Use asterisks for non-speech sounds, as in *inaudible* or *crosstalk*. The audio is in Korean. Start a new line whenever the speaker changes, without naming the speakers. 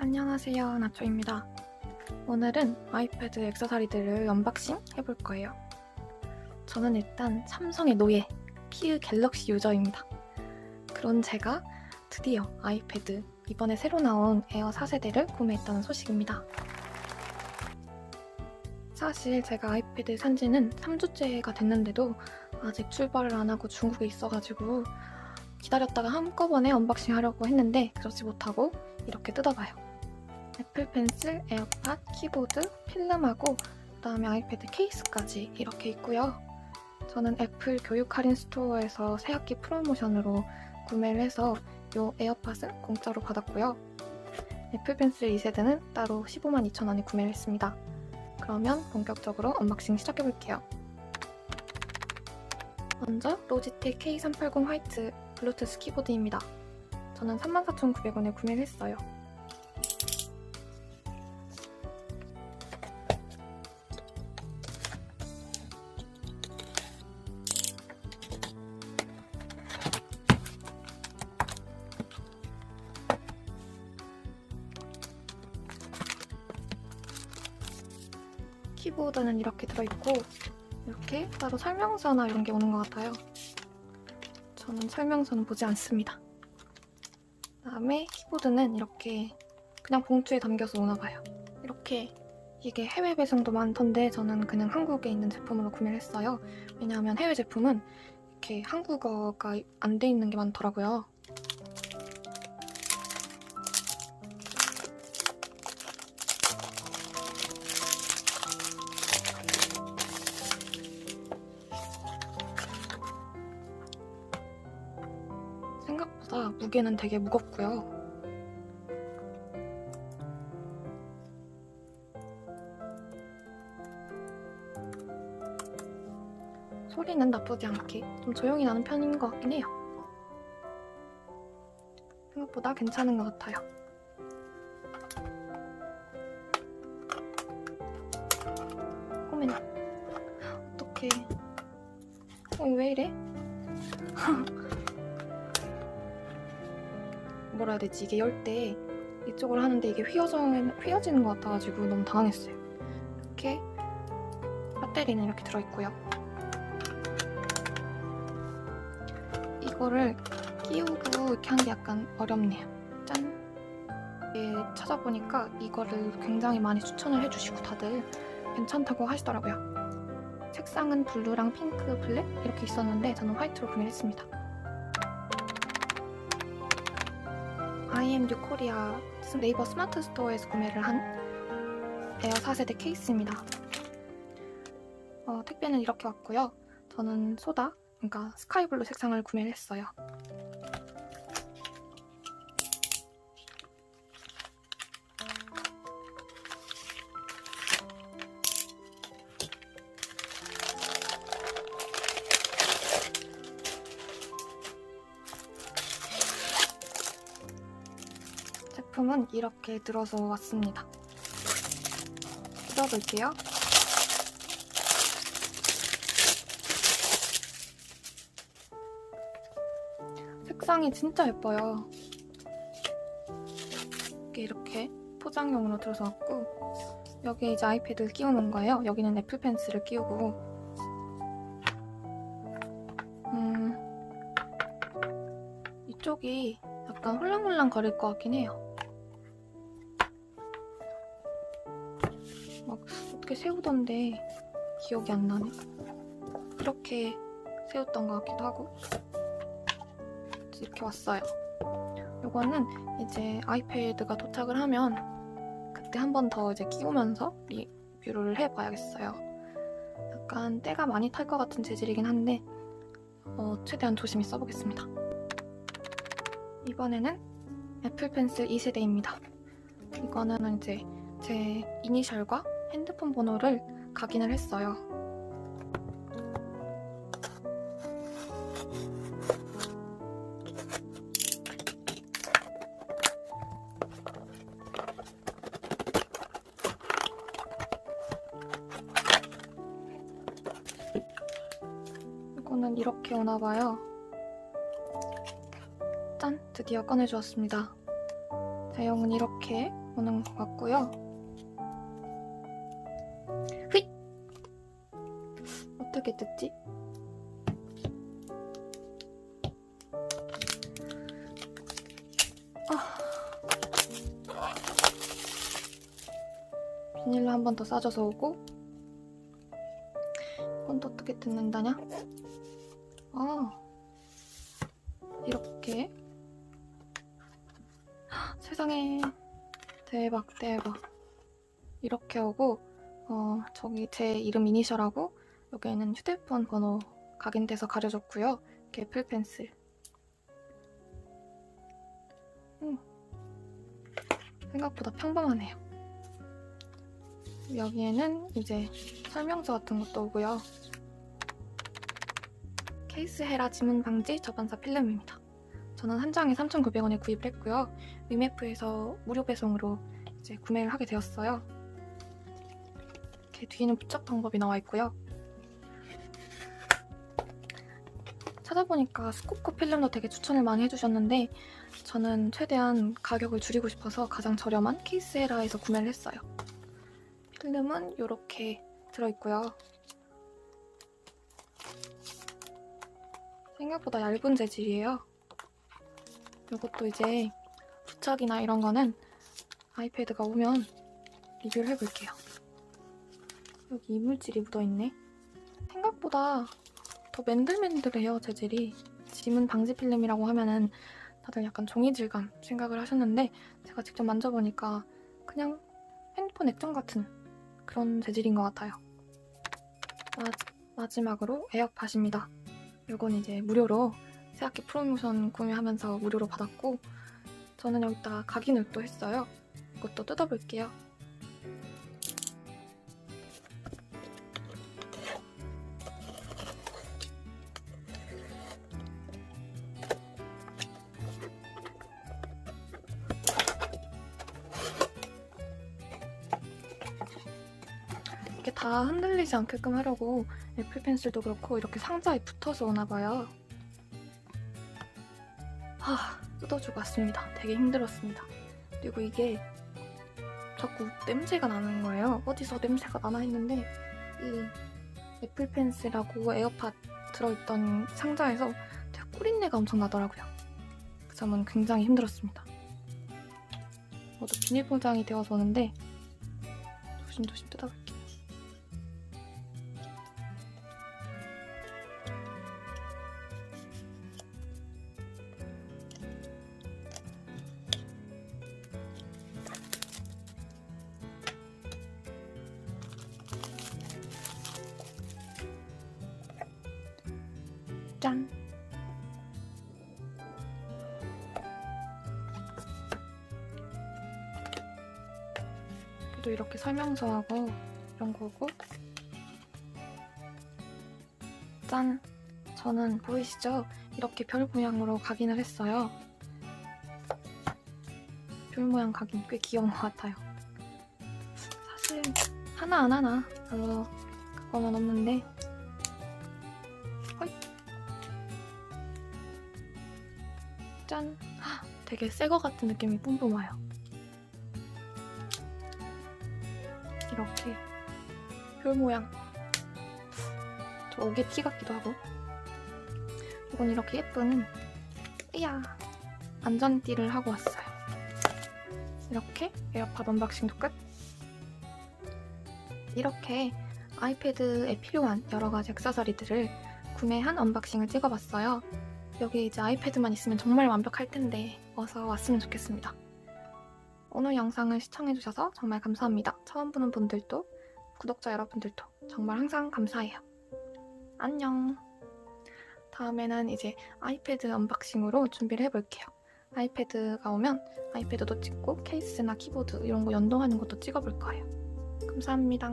안녕하세요 나초입니다. 오늘은 아이패드 액세서리들을 언박싱 해볼 거예요. 저는 일단 삼성의 노예 키읔 갤럭시 유저입니다. 그런 제가 드디어 아이패드 이번에 새로 나온 에어 4세대를 구매했다는 소식입니다. 사실 제가 아이패드 산 지는 3주째가 됐는데도 아직 출발을 안 하고 중국에 있어가지고 기다렸다가 한꺼번에 언박싱 하려고 했는데 그렇지 못하고 이렇게 뜯어봐요. 애플 펜슬, 에어팟, 키보드, 필름하고 그다음에 아이패드 케이스까지 이렇게 있고요. 저는 애플 교육 할인 스토어에서 새학기 프로모션으로 구매를 해서 이 에어팟은 공짜로 받았고요. 애플 펜슬 2세대는 따로 15만 2천 원에 구매를 했습니다. 그러면 본격적으로 언박싱 시작해볼게요. 먼저 로지텍 K380 화이트 블루투스 키보드입니다. 저는 34,900원에 구매를 했어요. 키보드는 이렇게 들어있고 이렇게 따로 설명서나 이런 게 오는 것 같아요. 저는 설명서는 보지 않습니다. 그다음에 키보드는 이렇게 그냥 봉투에 담겨서 오나 봐요. 이렇게 이게 해외 배송도 많던데 저는 그냥 한국에 있는 제품으로 구매를 했어요. 왜냐하면 해외 제품은 이렇게 한국어가 안 돼 있는 게 많더라고요. 무게는 되게 무겁고요. 소리는 나쁘지 않게 좀 조용히 나는 편인 것 같긴 해요. 생각보다 괜찮은 것 같아요. 어머나, 어떡해. 어, 왜 이래? *laughs* 뭐라 해야 되지? 이게 열 때 이쪽으로 하는데 이게 휘어져, 휘어지는 것 같아가지고 너무 당황했어요. 이렇게 배터리는 이렇게 들어있고요. 이거를 끼우고 이렇게 하는 게 약간 어렵네요. 짠! 이게 찾아보니까 이거를 굉장히 많이 추천을 해주시고 다들 괜찮다고 하시더라고요. 색상은 블루랑 핑크, 블랙 이렇게 있었는데 저는 화이트로 구매를 했습니다. IMU 코리아 네이버 스마트 스토어에서 구매를 한 에어 4세대 케이스입니다. 어, 택배는 이렇게 왔고요. 저는 소다, 그러니까 스카이블루 색상을 구매를 했어요. 제품은 이렇게 들어서 왔습니다. 뜯어볼게요. 색상이 진짜 예뻐요. 이게 이렇게 포장용으로 들어서 왔고 여기에 이제 아이패드를 끼우는 거예요. 여기는 애플 펜슬을 끼우고 음 이쪽이 약간 홀랑홀랑 거릴 것 같긴 해요. 막 어떻게 세우던데 기억이 안 나네. 이렇게 세웠던 것 같기도 하고 이렇게 왔어요. 요거는 이제 아이패드가 도착을 하면 그때 한 번 더 이제 끼우면서 리뷰를 해봐야겠어요. 약간 때가 많이 탈 것 같은 재질이긴 한데 어, 최대한 조심히 써보겠습니다. 이번에는 애플 펜슬 2세대입니다. 이거는 이제 제 이니셜과 핸드폰 번호를 각인을 했어요. 이거는 이렇게 오나봐요. 짠! 드디어 꺼내주었습니다. 제형은 이렇게 오는 것 같고요. 어떻게 뜯지? 비닐로 한 번 더 싸줘서 오고? 이건 또 어떻게 뜯는다냐? 아. 이렇게. 헉, 세상에. 대박 대박. 이렇게 오고 어 저기 제 이름 이니셜하고 여기에는 휴대폰 번호 각인돼서 가려졌고요 이렇게 애플 펜슬 음, 생각보다 평범하네요 여기에는 이제 설명서 같은 것도 오고요. 케이스 헤라 지문 방지 저반사 필름입니다. 저는 한 장에 3,900원에 구입을 했고요. 위메프에서 무료 배송으로 이제 구매를 하게 되었어요. 이렇게 뒤에는 부착 방법이 나와 있고요. 찾아보니까 스코코 필름도 되게 추천을 많이 해주셨는데 저는 최대한 가격을 줄이고 싶어서 가장 저렴한 케이스 헤라에서 구매를 했어요. 필름은 이렇게 들어있고요. 생각보다 얇은 재질이에요. 이것도 이제 부착이나 이런 거는 아이패드가 오면 리뷰를 해볼게요. 여기 이물질이 묻어있네. 생각보다 더 맨들맨들해요, 재질이. 지문 방지 필름이라고 하면은 다들 약간 종이 질감 생각을 하셨는데 제가 직접 만져보니까 그냥 핸드폰 액정 같은 그런 재질인 것 같아요. 마, 지막으로 에어팟입니다. 이건 이제 무료로 새학기 프로모션 구매하면서 무료로 받았고 저는 여기다 각인을 또 했어요. 이것도 뜯어볼게요. 다 흔들리지 않게끔 하려고 애플 펜슬도 그렇고 이렇게 상자에 붙어서 오나 봐요. 하, 뜯어주고 왔습니다. 되게 힘들었습니다. 그리고 이게 자꾸 냄새가 나는 거예요. 어디서 냄새가 나나 했는데 이 애플 펜슬하고 에어팟 들어있던 상자에서 되게 꿀린내가 엄청 나더라고요. 그 점은 굉장히 힘들었습니다. 모두 비닐 포장이 되어서 오는데 조심조심 뜯어볼게요. 짠! 또 이렇게 설명서하고 이런 거고 짠! 저는 보이시죠? 이렇게 별 모양으로 각인을 했어요. 별 모양 각인 꽤 귀여운 것 같아요. 사실 하나 안 하나 별로 그거는 없는데 짠! 헉, 되게 새 거 같은 느낌이 뿜뿜 와요. 이렇게 별 모양. 저 오게티 같기도 하고. 이건 이렇게 예쁜 이야 안전띠를 하고 왔어요. 이렇게 에어팟 언박싱도 끝. 이렇게 아이패드에 필요한 여러 가지 액세서리들을 구매한 언박싱을 찍어봤어요. 여기 이제 아이패드만 있으면 정말 완벽할 텐데 어서 왔으면 좋겠습니다. 오늘 영상을 시청해주셔서 정말 감사합니다. 처음 보는 분들도 구독자 여러분들도 정말 항상 감사해요. 안녕. 다음에는 이제 아이패드 언박싱으로 준비를 해볼게요. 아이패드가 오면 아이패드도 찍고 케이스나 키보드 이런 거 연동하는 것도 찍어볼 거예요. 감사합니다.